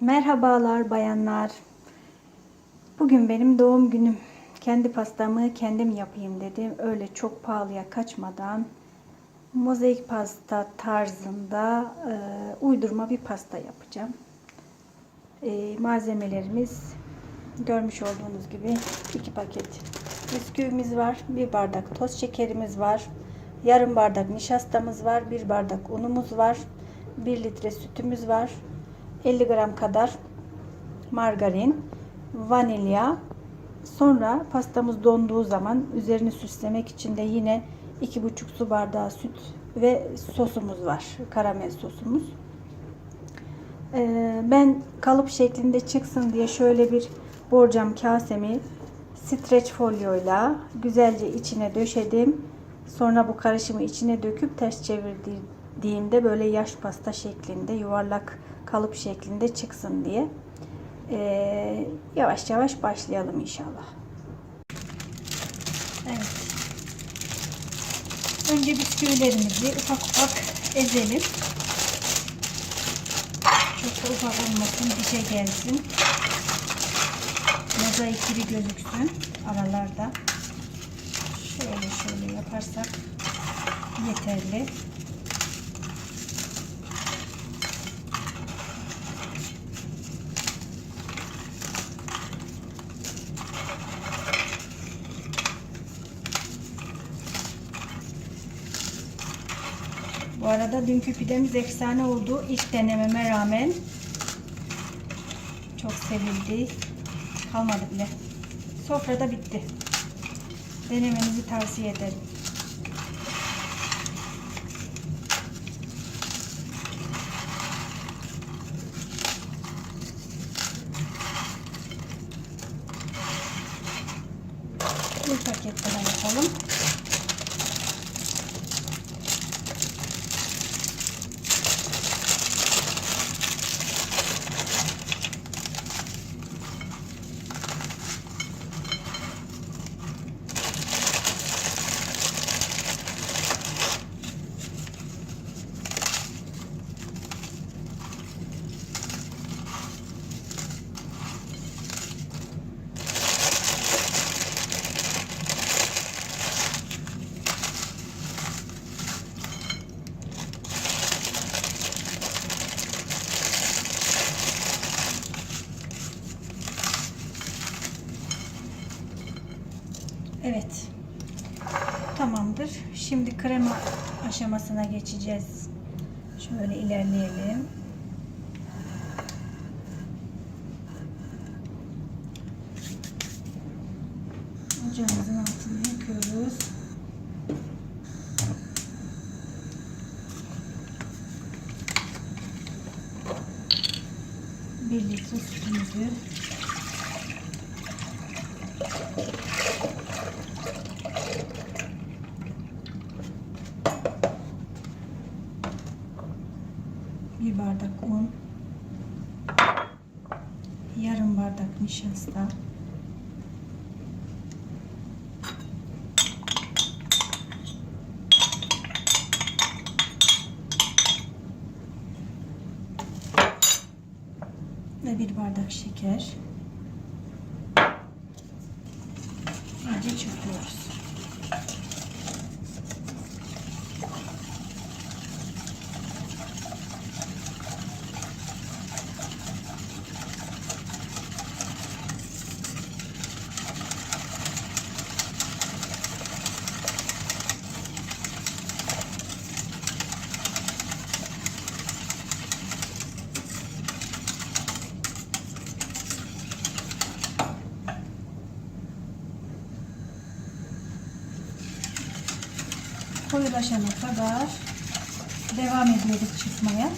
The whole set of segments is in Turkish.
Merhabalar bayanlar. Bugün benim doğum günüm. Kendi pastamı kendim yapayım dedim. Öyle çok pahalıya kaçmadan mozaik pasta tarzında e, uydurma bir pasta yapacağım. E, malzemelerimiz görmüş olduğunuz gibi iki paket bisküvimiz var, bir bardak toz şekerimiz var, yarım bardak nişastamız var, bir bardak unumuz var, 1 litre sütümüz var, 50 gram kadar margarin, vanilya. Sonra pastamız donduğu zaman üzerini süslemek için de yine 2,5 su bardağı süt ve sosumuz var. Karamel sosumuz. Ee, ben kalıp şeklinde çıksın diye şöyle bir borcam kasemi streç folyoyla güzelce içine döşedim. Sonra bu karışımı içine döküp ters çevirdiğimde böyle yaş pasta şeklinde yuvarlak kalıp şeklinde çıksın diye. Ee, yavaş yavaş başlayalım inşallah. Evet. Önce bisküvilerimizi ufak ufak ezelim. Çok da ufak olmasın, dişe gelsin. Mozaikleri gözüksün aralarda. Şöyle şöyle yaparsak yeterli. Bu arada dünkü pidemiz efsane oldu. İlk denememe rağmen çok sevildi. Kalmadı bile. Sofrada bitti. Denemenizi tavsiye ederim. Bir paket daha yapalım. Evet. Tamamdır. Şimdi krema aşamasına geçeceğiz. Şöyle ilerleyelim. Ocağımızın altını yakıyoruz. Bir litre sütümüzü bir bardak un, yarım bardak nişasta, ve bir bardak şeker. İyice çırpıyoruz. Koyulaşana kadar devam ediyoruz çıkmaya.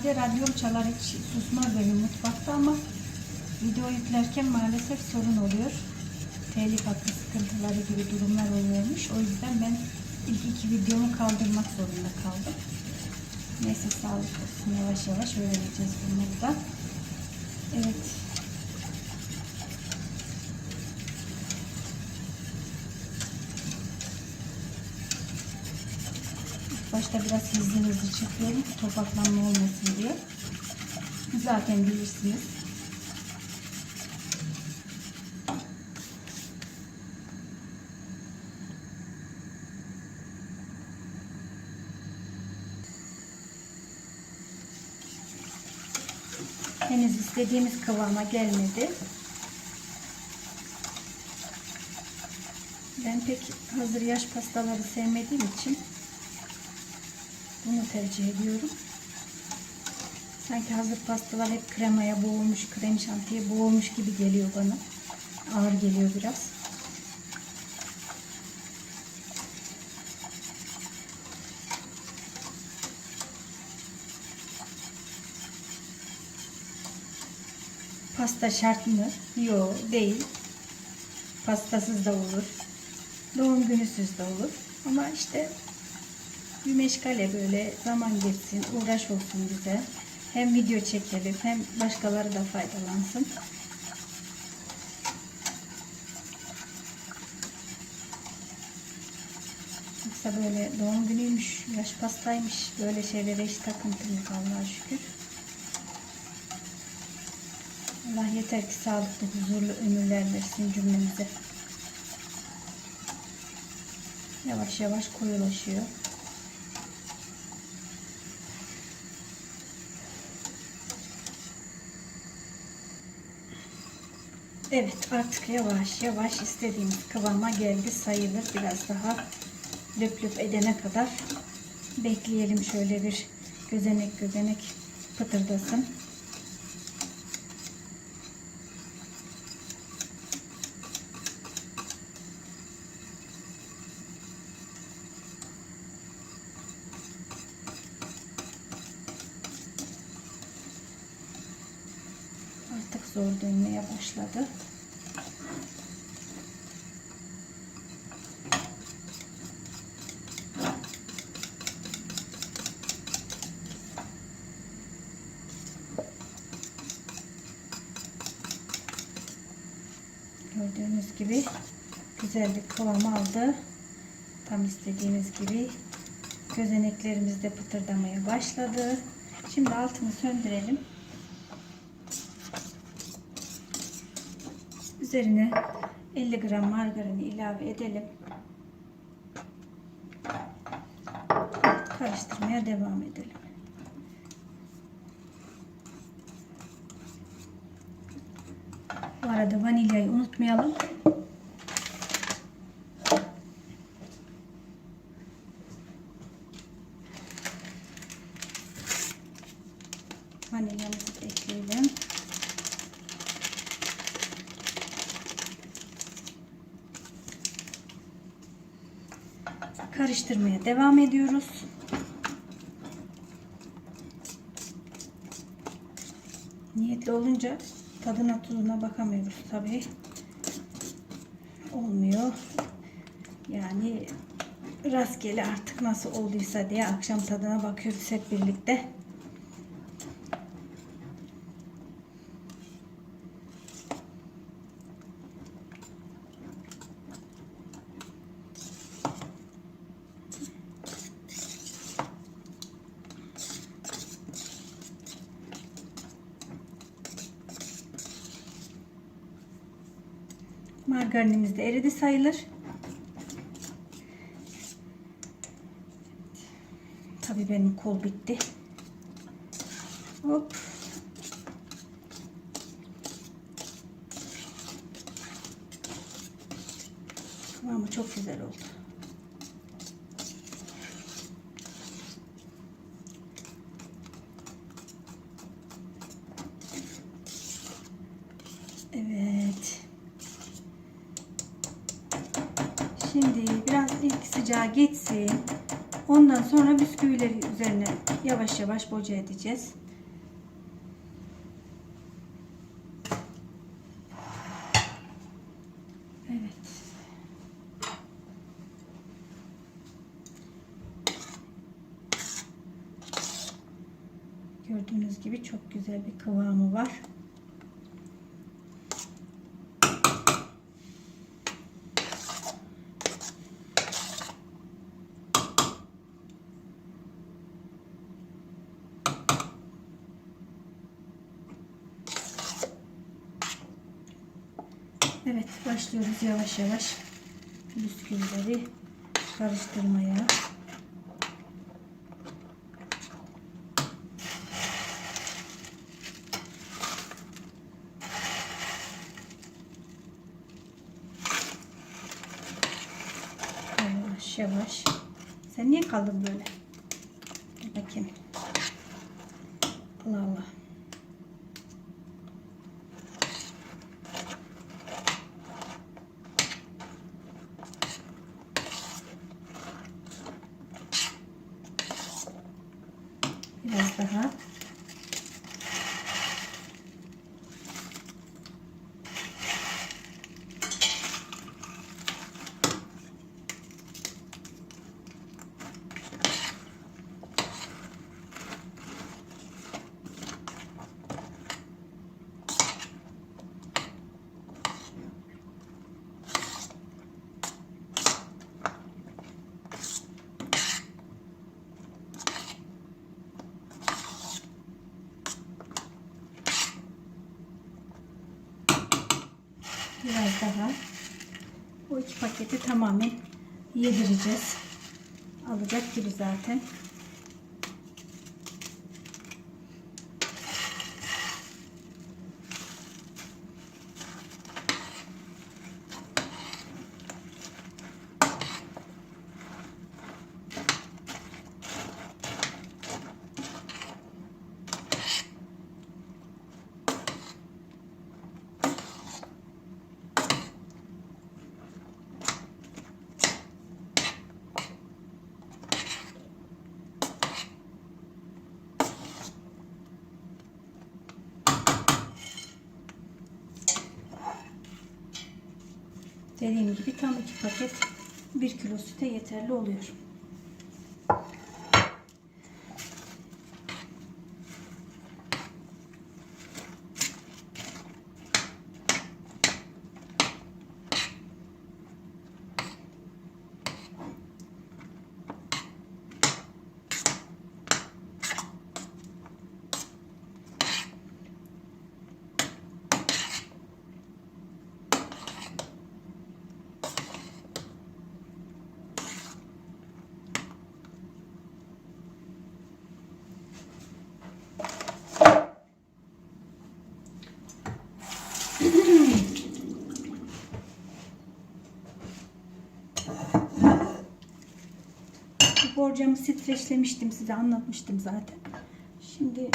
Normalde radyom çalar hiç susmaz benim mutfakta ama video yüklerken maalesef sorun oluyor. Telif hakkı sıkıntıları gibi durumlar oluyormuş. O yüzden ben ilk iki videomu kaldırmak zorunda kaldım. Neyse sağlık olsun. Yavaş yavaş öğreneceğiz bunları da. Evet. İlk Başta biraz hızlı hızlı çekiyorum. Topaklanma olmasın diye. Zaten bilirsiniz. Henüz istediğimiz kıvama gelmedi. Ben pek hazır yaş pastaları sevmediğim için tercih ediyorum. Sanki hazır pastalar hep kremaya boğulmuş, krem şantiye boğulmuş gibi geliyor bana. Ağır geliyor biraz. Pasta şart mı? Yok değil. Pastasız da olur. Doğum günüsüz de olur. Ama işte bir meşgale böyle zaman geçsin, uğraş olsun bize. Hem video çekelim hem başkaları da faydalansın. Yoksa böyle doğum günüymüş, yaş pastaymış böyle şeylere hiç takıntım yok Allah'a şükür. Allah yeter ki sağlıklı, huzurlu ömürler versin cümlemize. Yavaş yavaş koyulaşıyor. Evet artık yavaş yavaş istediğimiz kıvama geldi sayılır. Biraz daha löp löp edene kadar bekleyelim şöyle bir gözenek gözenek pıtırdasın. Dönmeye başladı. Gördüğünüz gibi güzel bir kıvam aldı. Tam istediğimiz gibi gözeneklerimiz de pıtırdamaya başladı. Şimdi altını söndürelim. Üzerine 50 gram margarini ilave edelim. Karıştırmaya devam edelim. Bu arada vanilyayı unutmayalım. Karıştırmaya devam ediyoruz. Niyetli olunca tadına tuzuna bakamıyoruz tabii. Olmuyor. Yani rastgele artık nasıl olduysa diye akşam tadına bakıyoruz hep birlikte. Margarinimiz de eridi sayılır. Tabii benim kol bitti. Şimdi biraz ilk sıcağı geçsin. Ondan sonra bisküvileri üzerine yavaş yavaş boca edeceğiz. Evet. Gördüğünüz gibi çok güzel bir kıvamı var. Evet başlıyoruz yavaş yavaş bisküvileri karıştırmaya. Yavaş yavaş. Sen niye kaldın böyle? Dur bakayım. Allah Allah. Biraz daha. Biraz daha. Bu iki paketi tamamen yedireceğiz. Alacak gibi zaten. Dediğim gibi tam iki paket bir kilo süte yeterli oluyor. Bu borcamı streçlemiştim size anlatmıştım zaten. Şimdi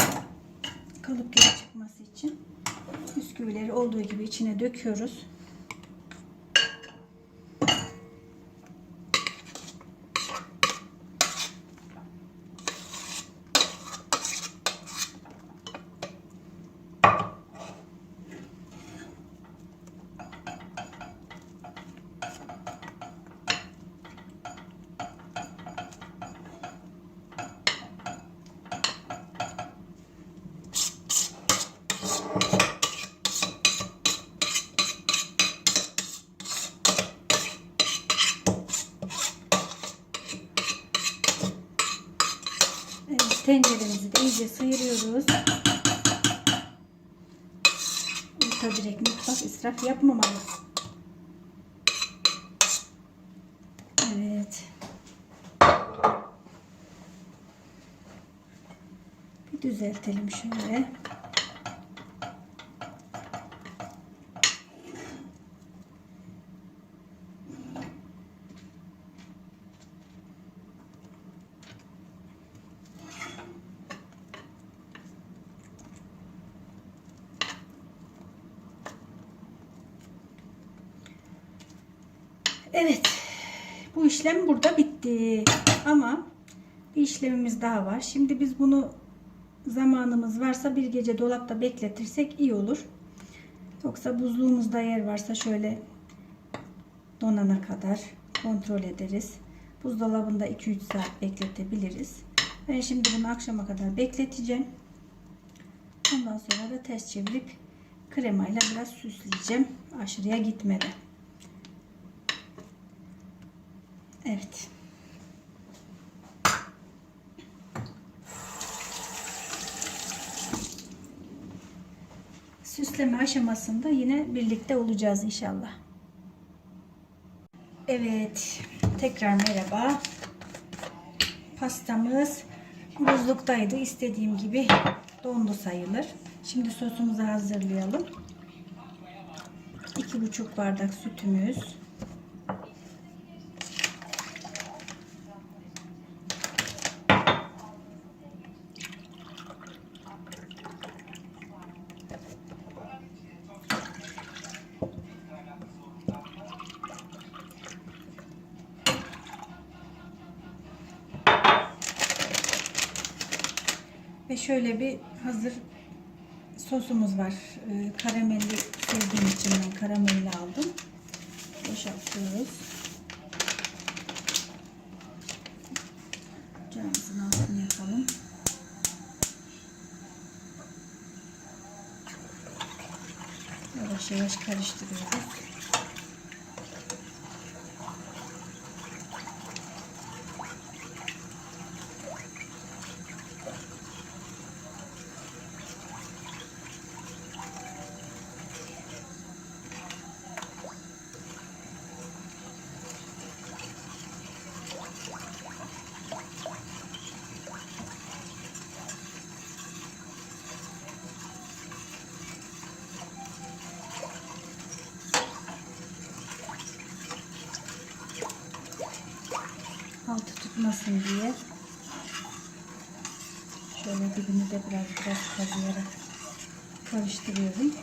kalıp geri çıkması için bisküvileri olduğu gibi içine döküyoruz. Evet, tenceremizi de iyice sıyırıyoruz. Orta direkt mutfak israf yapmamalı. Evet. Bir düzeltelim şöyle. Evet. Bu işlem burada bitti. Ama bir işlemimiz daha var. Şimdi biz bunu zamanımız varsa bir gece dolapta bekletirsek iyi olur. Yoksa buzluğumuzda yer varsa şöyle donana kadar kontrol ederiz. Buzdolabında 2-3 saat bekletebiliriz. Ben şimdi bunu akşama kadar bekleteceğim. Ondan sonra da ters çevirip kremayla biraz süsleyeceğim. Aşırıya gitmeden. Evet. Süsleme aşamasında yine birlikte olacağız inşallah. Evet. Tekrar merhaba. Pastamız buzluktaydı. İstediğim gibi dondu sayılır. Şimdi sosumuzu hazırlayalım. 2,5 bardak sütümüz. Şöyle bir hazır sosumuz var. Ee, karamelli sevdiğim için ben karamelli aldım. Boşaltıyoruz. Ocağımızın altını yakalım. Yavaş yavaş karıştırıyoruz. altı tutmasın diye şöyle dibini de biraz biraz kazıyarak karıştırıyorum.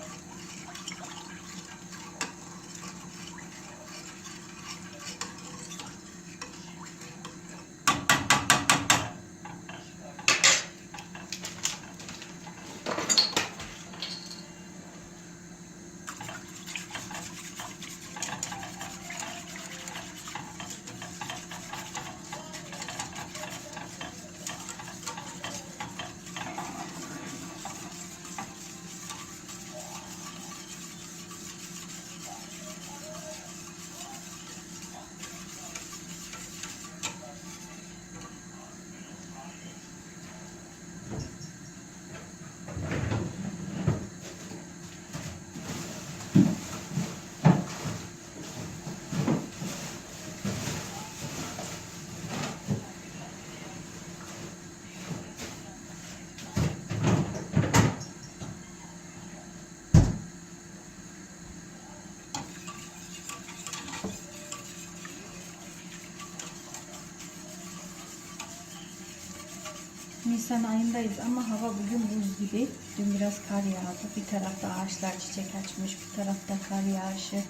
Nisan ayındayız ama hava bugün buz gibi. Dün biraz kar yağdı. Bir tarafta ağaçlar çiçek açmış, bir tarafta kar yağışı.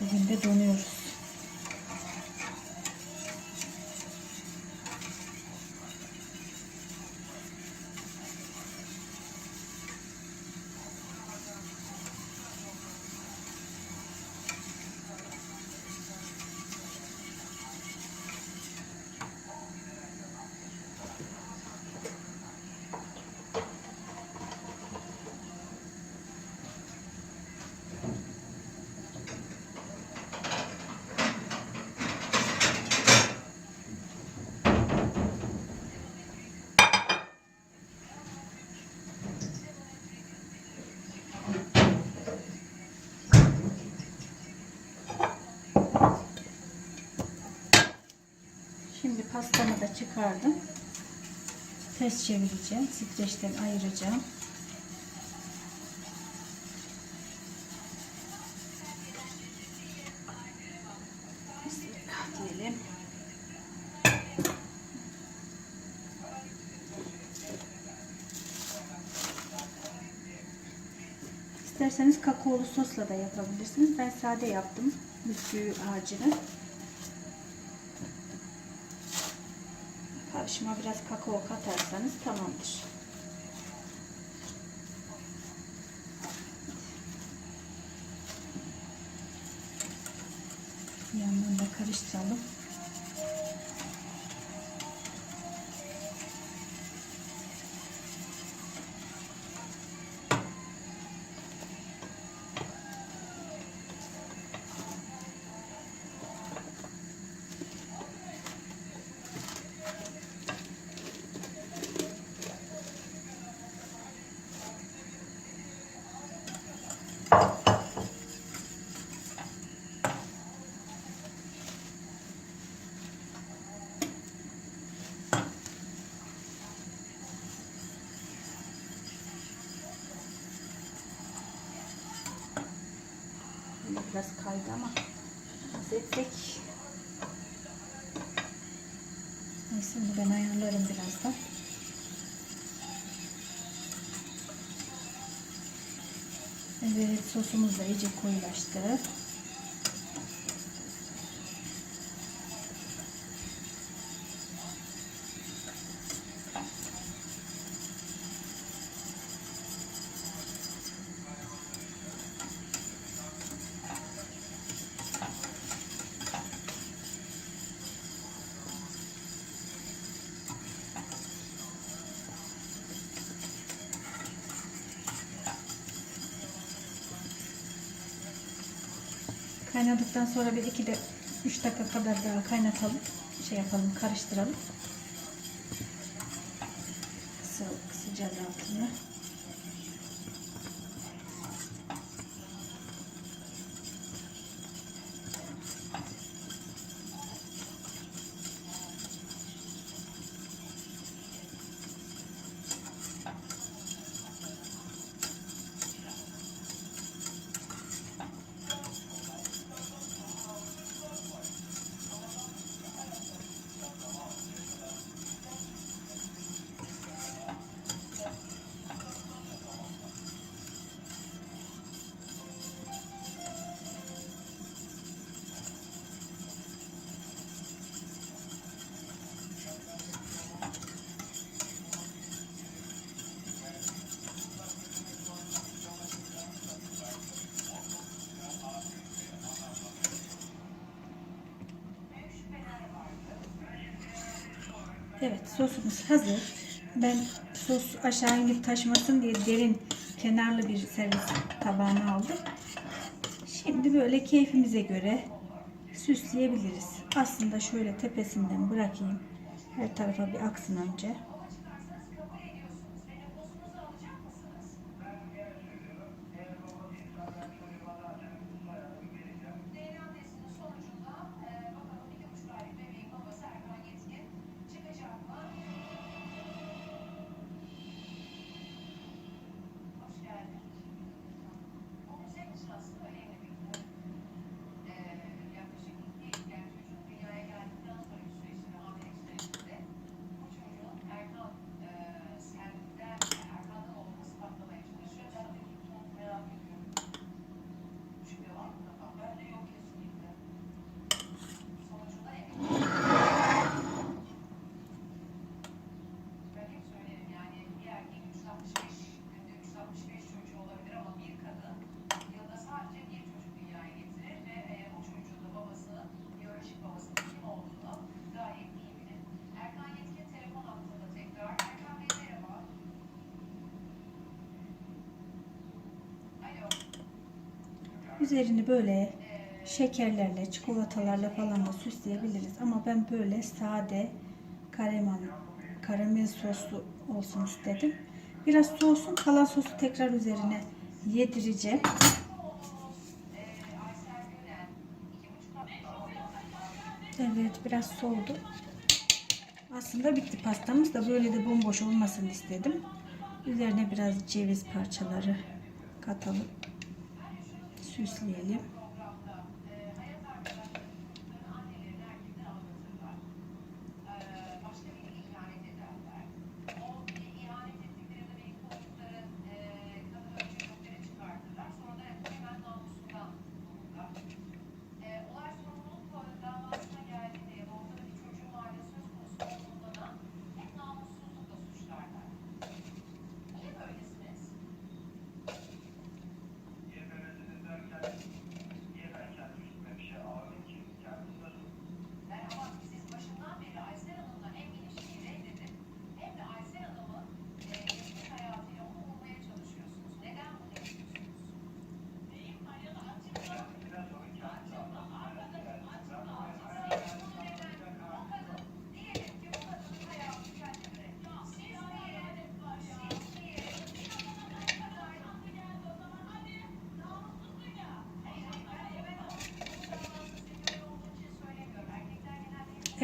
Bugün de donuyoruz. Şimdi pastamı da çıkardım. Ters çevireceğim. Streçten ayıracağım. Diyelim. İsterseniz kakaolu sosla da yapabilirsiniz. Ben sade yaptım. Bisküvi ağacını. Karışıma biraz kakao katarsanız tamamdır. Yandan da karıştıralım. Aslında kaydı ama nasıl. Neyse bunu ben ayarlarım birazdan. Evet sosumuz da iyice koyulaştı. Kaynadıktan sonra bir iki de üç dakika kadar daha kaynatalım. Şey yapalım, karıştıralım. Sosumuz hazır. Ben sos aşağı inip taşmasın diye derin kenarlı bir servis tabağına aldım. Şimdi böyle keyfimize göre süsleyebiliriz. Aslında şöyle tepesinden bırakayım. Her tarafa bir aksın önce. Üzerini böyle şekerlerle, çikolatalarla falan da süsleyebiliriz. Ama ben böyle sade karamel, karamel soslu olsun istedim. Biraz soğusun, kalan sosu tekrar üzerine yedireceğim. Evet, biraz soğudu. Aslında bitti pastamız da böyle de bomboş olmasını istedim. Üzerine biraz ceviz parçaları katalım süsleyelim.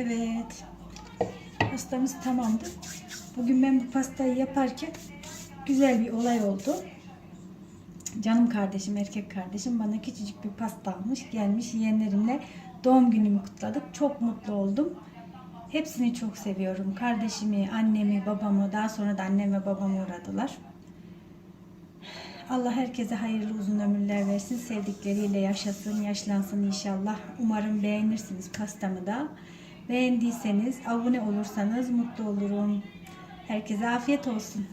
Evet. Pastamız tamamdı. Bugün ben bu pastayı yaparken güzel bir olay oldu. Canım kardeşim, erkek kardeşim bana küçücük bir pasta almış. Gelmiş yeğenlerimle doğum günümü kutladık. Çok mutlu oldum. Hepsini çok seviyorum. Kardeşimi, annemi, babamı, daha sonra da annem ve babamı uğradılar. Allah herkese hayırlı uzun ömürler versin. Sevdikleriyle yaşasın, yaşlansın inşallah. Umarım beğenirsiniz pastamı da. Beğendiyseniz, abone olursanız mutlu olurum. Herkese afiyet olsun.